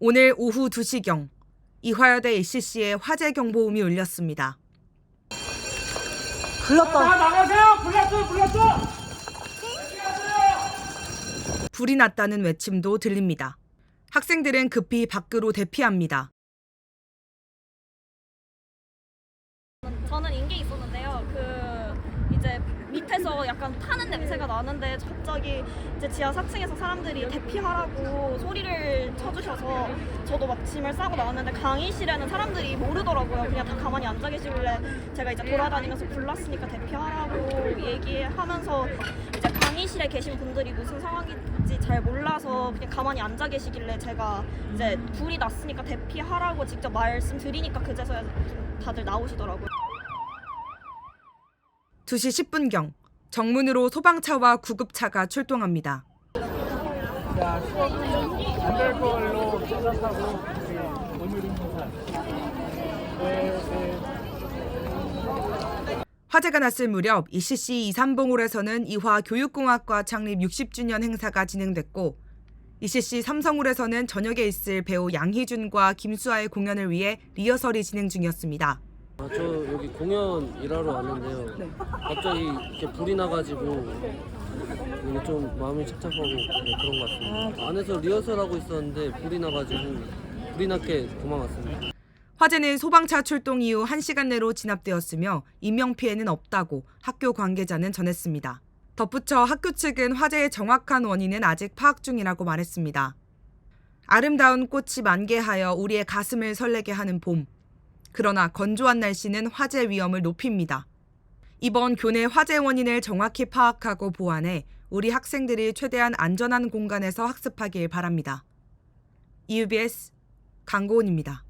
오늘 오후 2시경 이화여대 ACC에 화재 경보음이 울렸습니다. 불났다. 다 나가세요! 불났어! 불났어! 불이 났다는 외침도 들립니다. 학생들은 급히 밖으로 대피합니다. 저는 인계 있었는데요. 그 이제 밑에서 약간 타는 냄새가 나는데 갑자기 이제 지하 4층에서 사람들이 대피하라고 소리를 쳐주셔서 저도 막 짐을 싸고 나왔는데 강의실에는 사람들이 모르더라고요. 그냥 다 가만히 앉아 계시길래 제가 이제 돌아다니면서 불났으니까 대피하라고 얘기하면서 이제 강의실에 계신 분들이 무슨 상황인지 잘 몰라서 그냥 가만히 앉아 계시길래 제가 이제 불이 났으니까 대피하라고 직접 말씀드리니까 그제서야 다들 나오시더라고요. 2시 10분경 정문으로 소방차와 구급차가 출동합니다. 자, 안될 걸로 생각하고. 화재가 났을 무렵 ECC 이삼봉홀에서는 이화 교육공학과 창립 60주년 행사가 진행됐고 ECC 삼성홀에서는 저녁에 있을 배우 양희준과 김수아의 공연을 위해 리허설이 진행 중이었습니다. 아, 저 여기 공연 일하러 왔는데요. 갑자기 이렇게 불이 나가지고 이게 좀 마음이 착잡하고 네, 그런 것 같습니다. 안에서 리허설하고 있었는데 불이 나가지고 불이 났게 도망갔습니다. 화재는 소방차 출동 이후 1시간 내로 진압되었으며 인명피해는 없다고 학교 관계자는 전했습니다. 덧붙여 학교 측은 화재의 정확한 원인은 아직 파악 중이라고 말했습니다. 아름다운 꽃이 만개하여 우리의 가슴을 설레게 하는 봄. 그러나 건조한 날씨는 화재 위험을 높입니다. 이번 교내 화재 원인을 정확히 파악하고 보완해 우리 학생들이 최대한 안전한 공간에서 학습하길 바랍니다. EUBS 강고은입니다.